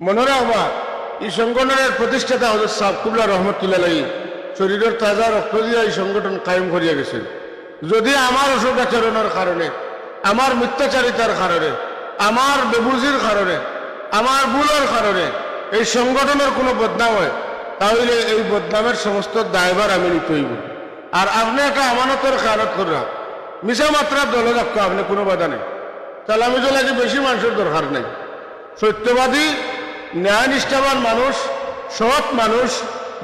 মনে রাখবা এই সংগঠনের প্রতিষ্ঠাতা হজরত সাবকুল্লা রহমতুল্লাহ শরীরের তাজা রক্ত দিয়ে এই সংগঠন কায়েম করিয়া গেছেন। যদি আমার অসদাচরণের কারণে, আমার মিথ্যাচারিতার কারণে, আমার বেবুজির কারণে, আমার ভুলের কারণে এই সংগঠনের কোনো বদনাম হয়, তাহলে এই বদনামের সমস্ত দায়ভার আমি নিতে হইব। আর আপনি একটা আমানতের খেয়ালত করলাম মিশা মাত্রা দলে রাখতো আপনি কোনো বাধা নেই। তাহলে আমি তো লাগে বেশি মানুষের দরকার নেই। সত্যবাদী ন্যায় নিষ্ঠাবান মানুষ, সৎ মানুষ,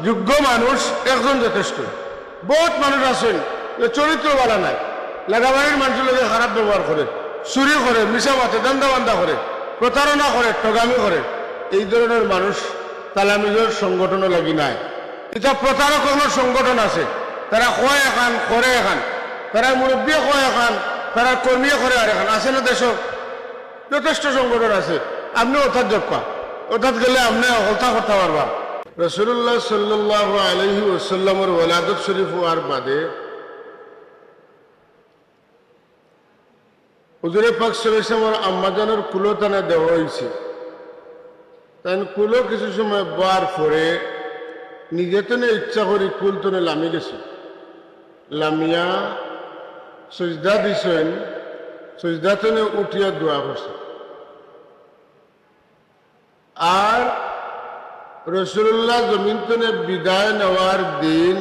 যোগ্য মানুষ, একজন যথেষ্ট। বহুত মানুষ আছেন, যে চরিত্র বালা নাই লেখাবাড়ির মানুষের লোকে খারাপ ব্যবহার করে, চুরি করে মিশা মাতে দান্দা বান্দা করে, প্রতারণা করে, ঠগামি করে, এই ধরনের মানুষ তালামিজের সংগঠনও লাগি নাই। এটা প্রতারক সংগঠন আছে। তারা কয় এখান, করে এখান। তারা মুরব্বী কয় এখান, তারা কর্মী করে আর এখান। আছে না দেশ যথেষ্ট সংগঠন আছে। আপনি অর্থাৎ যোগ্যা অর্থাৎ গেলে আপনি হলতা করতে পারবা। রসুল্লাহ সাল্লাহ আলহি ওসাল্লামর ওলাদত শরীফ হওয়ার বাদে হুজুরে পাক সরিসামর আম্মাজানের কুলোতানে দেওয়া হয়েছে তাই কুলো কিছু সময় বার পরে নিজে তনে ইচ্ছা করি কুল তনে লামি গেছে লামিয়া সজদা দিছেন, সজদা তনে উঠিয়া দোয়া করছে। আর রসুল্লাহ জমিন তনে বিদায় নেওয়ার দিন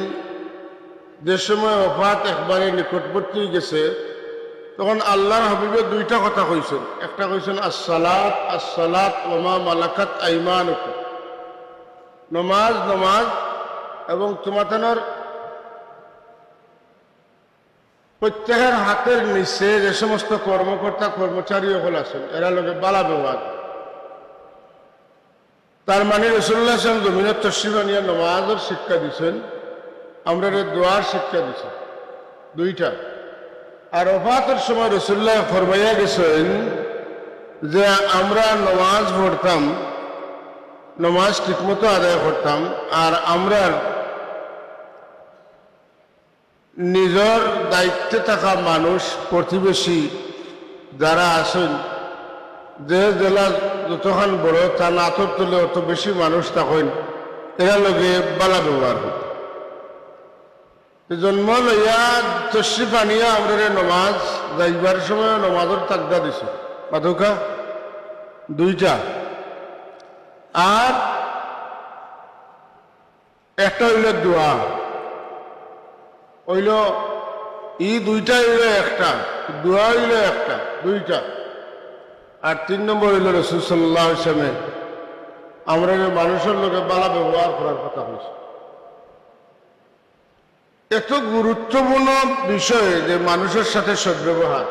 যে সময় অফাত একবারে নিকটবর্তী গেছে, তখন আল্লাহর হাবিবে দুইটা কথা কইছেন। একটা কইছেন, আসসালাত আসসালাত, ওমা মালাকাত আইমান নমাজ নমাজ, এবং তোমাতানোর প্রত্যেকের হাতের নিচে যে সমস্ত কর্মকর্তা, কর্মচারী সকল আছেন, এরা লোকে বালা ব্যবহার তার মানে রসুল্লাহ সাহেব জমিনের তসিবানিয়া নমাজের শিক্ষা দিছেন আমরা দোয়ার শিক্ষা দিছেন দুইটা। আর অফাতের সময় রসুল্লাহ ফরমাইয়া গেছেন যে আমরা নমাজ পড়তাম, নমাজ ঠিকমতো আদায় করতাম, আর আমরা নিজের দায়িত্বে থাকা মানুষ, প্রতিবেশী যারা আছেন, যে জেলা যতক্ষণ বড় তা নাতর তুলে অত বেশি মানুষ তখন এরা লগে বালা ব্যবহার হতো। জন্ম লইয়া তশ্রিফ আনিয়া আমরা নমাজ, যাইবার সময় নমাজের তাকদা দিছে। মাধুকা, দুইটা। আর একটা হইল দোয়া। হইল ই দুইটা হইল একটা, দোয়া হইল একটা, দুইটা। আর তিন নম্বর হইল রসুল সাল্লাহ হিসাবে আমরা মানুষের লোকে বালা ব্যবহার করার কথা হয়েছে এত গুরুত্বপূর্ণ বিষয় যে মানুষের সাথে সদ্ব্যবহার।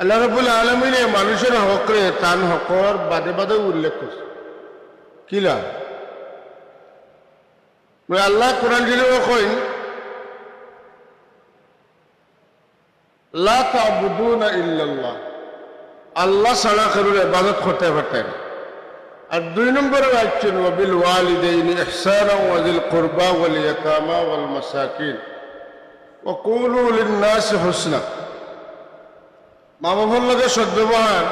আল্লাহ রবুল আলমিনে মানুষের হকরে তান হকর বাদে বাদে উল্লেখ করছে। কিলা আল্লাহ কোরআন কইন, লা তাবুদুনা ইল্লাল্লাহ। আল্লাহ ছাড়া কারোর ইবাদত করতে পারতেন আর দুই নম্বরে রাখছেন ওয়াবিল ওয়ালিদাইনি ইহসানা ওয়াজিল কুরবা ওয়াল ইয়াতামা ওয়াল মাসাকিন। ওয়া কুলু লিন-নাস হুসনা। মা বাবার লগে সদ্ব্যবহার।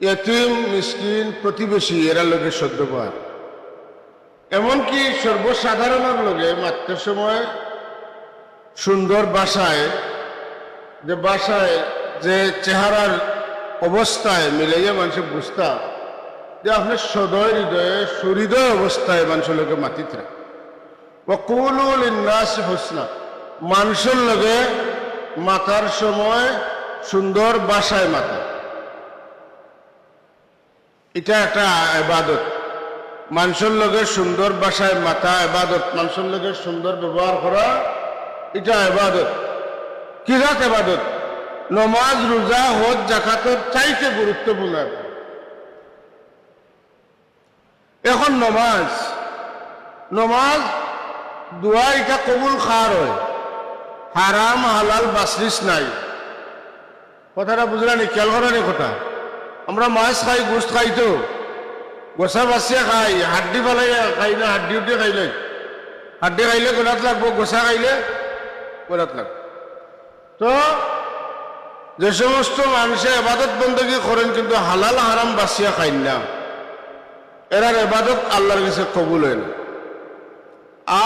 ইয়তিম, মিসকিন, প্রতিবেশী, এরা লগে সদ্ব্যবহার। এমনকি সর্বসাধারণের লগে মাত্র সময় সুন্দর বাসায়, যে বাসায় যে চেহারার অবস্থায় মিলাইয়া মানুষের বুঝতাম যে আপনার সদয় হৃদয়ে সুহৃদয় অবস্থায় মানুষের লোকে মাতিত রাখে ওকুলুল নাস হোসনা, মানুষের লগে মাতার সময় সুন্দর বাসায় মাতা। এটা একটা এবাদত। মানুষের লগে সুন্দর বাসায় মাথা এবাদত, মানুষের লগে সুন্দর ব্যবহার করা, এটা এবাদত। কি রাত এবাদত? নমাজ, রোজা, হজ জাকাতের চাইতে গুরুত্বপূর্ণ এখন নমাজ। নমাজ, দোয়া, এটা কবুল খার হয়। হারাম, হালাল বাসরিস নাই। কথাটা বুঝলানি খেয়াল করানি কথা। আমরা মাছ খাই গোস্ত খাই তো। গোসা বাসিয়া খাই, হাড্ডি ফেলাই খাই না, হাড্ডি উঠে খাইলে হাড্ডি খাইলে গোলাত লাগবো, গোসা খাইলে গোলাত লাগবো। তো যে সমস্ত মানুষে এবাদত বন্দী করেন কিন্তু হালাল হারাম বাসিয়া খাইন না। এরার এবাদত আল্লাহর কাছে কবুল না।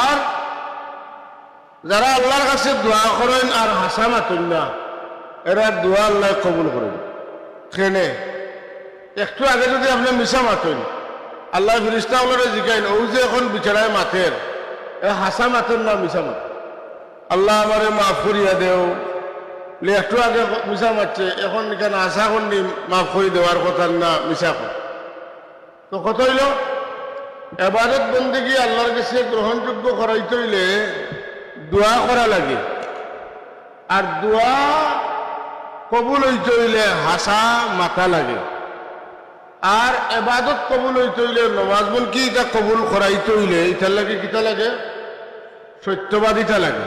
আর যারা আল্লাহর কাছে দোয়া করেন আর হাসা মাতুন না, এরা দোয়া আল্লাহ কবুল করেন। ট্রেনে একটু আগে যদি আপনি মিশা মাতেন, আল্লাহ ফিরিস্তা হলরে জিকাইন ও যে এখন বিচারায় মাথের এ হাসা মাতেন না মিশা মাত আল্লাহ আমারে মাফ করিয়া দেও। একটু আগে মিশা মারছে, এখন এখানে আশা করনি মাফ করে দেওয়ার কথা না মিশা কর তো কত হইল? এবাদত বন্দিগি আল্লাহর কাছে গ্রহণযোগ্য করাইতে হইলে দোয়া করা লাগে। আর দোয়া কবুল হইতে হইলে হাসা মাথা লাগে। আর এবাদত কবুল হইতে হইলে নমাজ বল কি এটা কবুল করাইতে হইলে ইটার লাগে কিতা লাগে? সত্যবাদিতা লাগে।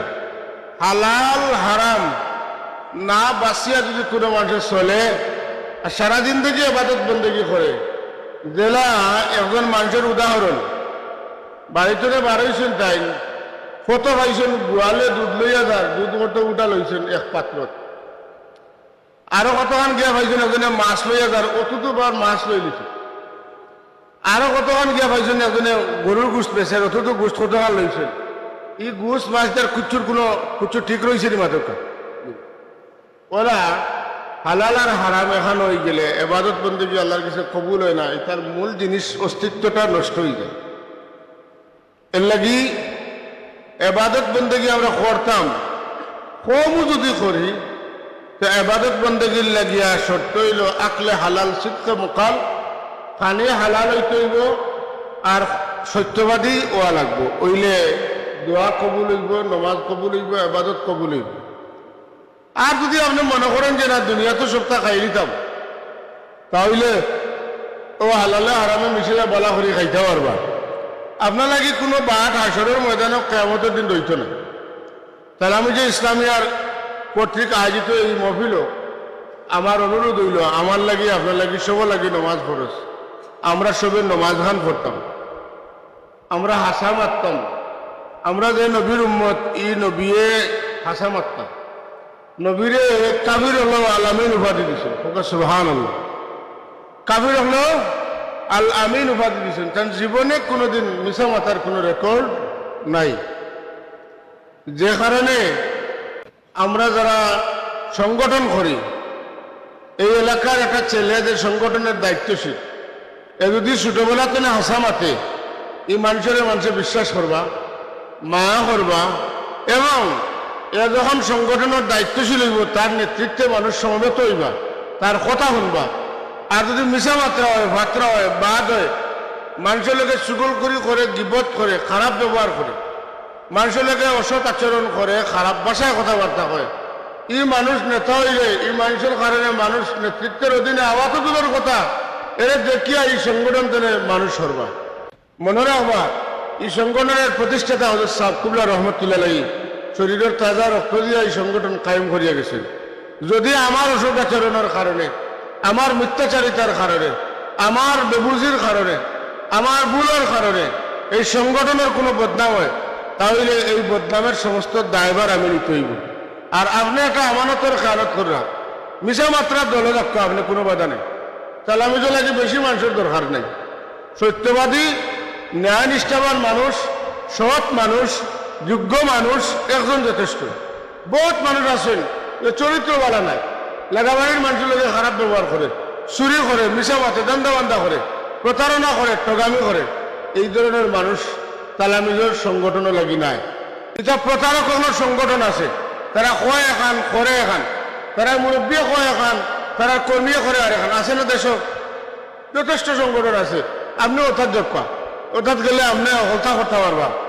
হালাল, হারাম। না বাসিয়া যদি কোনো মানুষের চলে, আর সারাদিন থেকে এবাদত বন্দেগি করে। জেলা একজন মানুষের উদাহরণ। বাড়িতে বাড়াইছেন তাই কত পাইছেন, গোয়ালে দুধ লইয়া যার দুধ মতো উঠা লইছেন এক পাত্রত। আরও কতক্ষণ গিয়া পাইছেন একজনে মাছ লইয়া যার অতটু বার মাছ লই লিছে। আরও কতক্ষণ গিয়া পাইছেন একজনে গরুর গোস্ত বেছে অতটু গোস্ত কতক্ষণ লইছেন। ই গোস্ত মাছ তার কুচুর কোনো কুচুর ঠিক রয়েছে নি ওরা হালাল আর হারাম এখান হয়ে গেলে, এবাদত বন্দী আল্লাহর কাছে কবুল হয় না তার মূল জিনিস অস্তিত্বটা নষ্ট হয়ে যায়। এর লাগি এবাদত বন্দী আমরা করতাম। কমও যদি করি, তো এবাদত বন্দীর লাগিয়া শর্ত হইল, আকলে হালাল শিক্ষা মোকাল, কানে হালাল হইতে হইব, আর সত্যবাদী ওয়া লাগবো। ওইলে দোয়া কবুল হইব, নমাজ কবুল হইব, এবাদত কবুল হইব। আর যদি আপনি মনে করেন যে না দুনিয়া তো সপ্তাহ খাই দিতাম তাহলে ও হালালে হারামে মিশিলে বলা করি খাইতে পারবা। আপনার লাগে কোনো বাট হাসরের ময়দানে কেমতের দিন রইত না। তাহলে আমি যে ইসলামিয়ার কর্তৃক আয়োজিত এই মহফিল, আমার অনুরোধ হইল, আমার লাগি, আপনার লাগি সব লাগি নমাজ ফরজ। আমরা সবে নমাজ খান পড়তাম। আমরা হাসা মারতাম। আমরা যে নবীর উম্মত ই নবীয়ে হাসা মারতাম। নবীরে কাবির হলো আলামিন উপাধি দিছে সুহান আল্লাহ কাবির হলো আল আমিন উপাধি দিয়েছেন তার জীবনে কোনোদিন মিশা মাতার কোনো রেকর্ড নাই। যে কারণে আমরা যারা সংগঠন করি, এই এলাকার একটা ছেলে যে সংগঠনের দায়িত্বশীল, এ যদি ছোটবেলা তেনে হাসা মাতে, এই মানুষের মানুষে বিশ্বাস করবা, মায়া করবা, এবং এ যখন সংগঠনের দায়িত্বশীল হইব, তার নেতৃত্বে মানুষ সমবেত হইবা, তার কথা শুনবা। আর যদি মিশা মাত্রা হয়, ভাত্রা হয়, বাদ হয়, মানুষের লোকে সুগল করি করে, গিবত করে, খারাপ ব্যবহার করে, মানুষের লোকে অসৎ আচরণ করে, খারাপ ভাষায় কথাবার্তা হয় ই মানুষ নেতা হইলে এই মানুষের কারণে মানুষ নেতৃত্বের অধীনে আওয়াত দূরের কথা, এর দেখিয়া এই সংগঠন তেনে মানুষ সরবা। মনে রাখবা, এই সংগঠনের প্রতিষ্ঠাতা হজরত সাহ কুবলা রহমতুল্লাহ শরীরের তাজা রক্ত দিয়া এই সংগঠন কায়েম করিয়া গেছেন যদি আমার অসুখ আচরণের কারণে, আমার মিথ্যাচারিতার কারণে, আমার বেবুজির কারণে, আমার ভুলের কারণে এই সংগঠনের কোনো বদনাম হয়, তাহলে এই বদনামের সমস্ত দায়ভার আমি নিতে হইব। আর আপনি একটা আমানতের খেয়ালত করলাম মিশা মাত্রা দলে রাখতো আপনি কোনো বাধা নেই। তাহলে আমি তো লাগে বেশি মানুষের দরকার নেই। সত্যবাদী ন্যায় নিষ্ঠাবান মানুষ, সৎ মানুষ যোগ্য মানুষ একজন যথেষ্ট। বহুত মানুষ আছেন, যে চরিত্রবালা নাই। লেখাবাড়ির মানুষের লোকে খারাপ ব্যবহার করে, চুরি করে মিশা মাতে, দান্দা বান্দা করে, প্রতারণা করে, ঠগামি করে। এই ধরনের মানুষ তালামিজের সংগঠনও লাগি নাই। এটা প্রতারকনের সংগঠন আছে। তারা কয় এখান করে এখান তারা মুরব্বী কয় এখান তারা কর্মীয়ে করে আর এখান আছে না দেশ? যথেষ্ট সংগঠন আছে। আপনি অর্থাৎ যোগ পা অর্থাৎ গেলে আপনি হতা করতে পারবা।